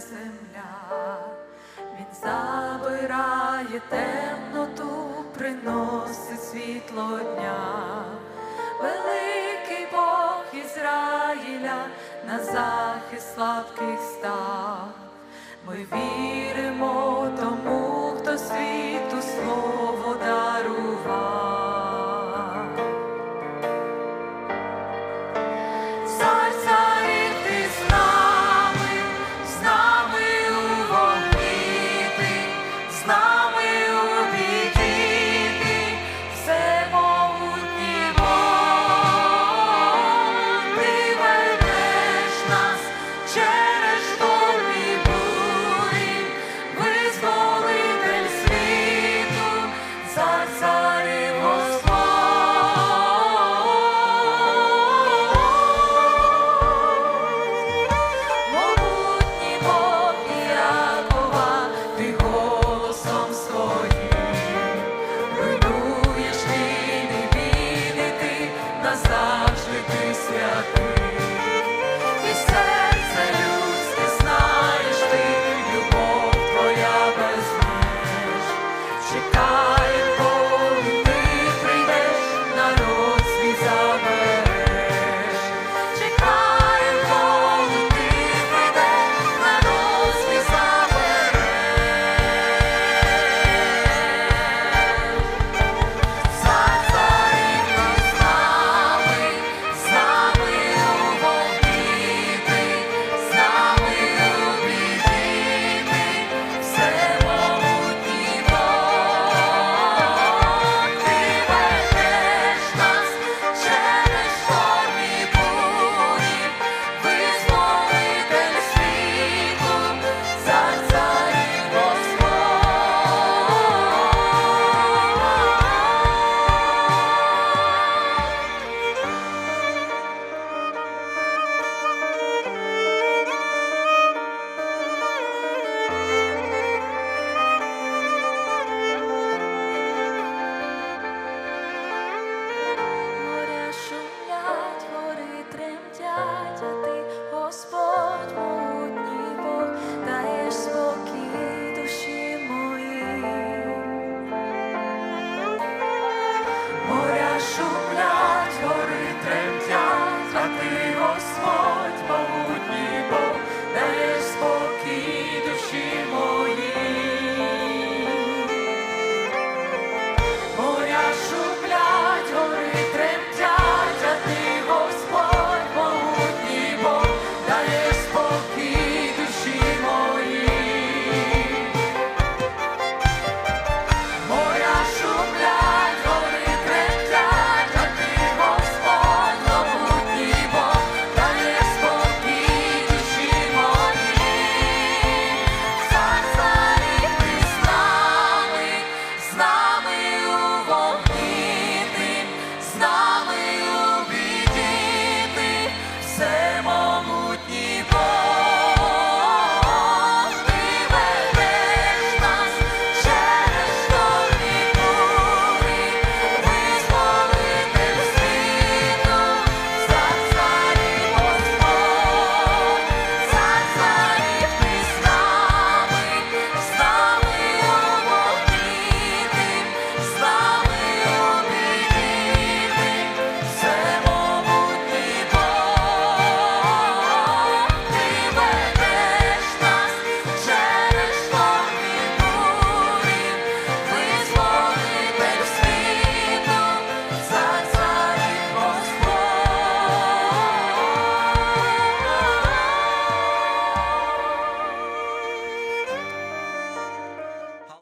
земля, він забирає темноту, приносить світло дня, великий Бог Ізраїля на захист слабких став, ми віримо.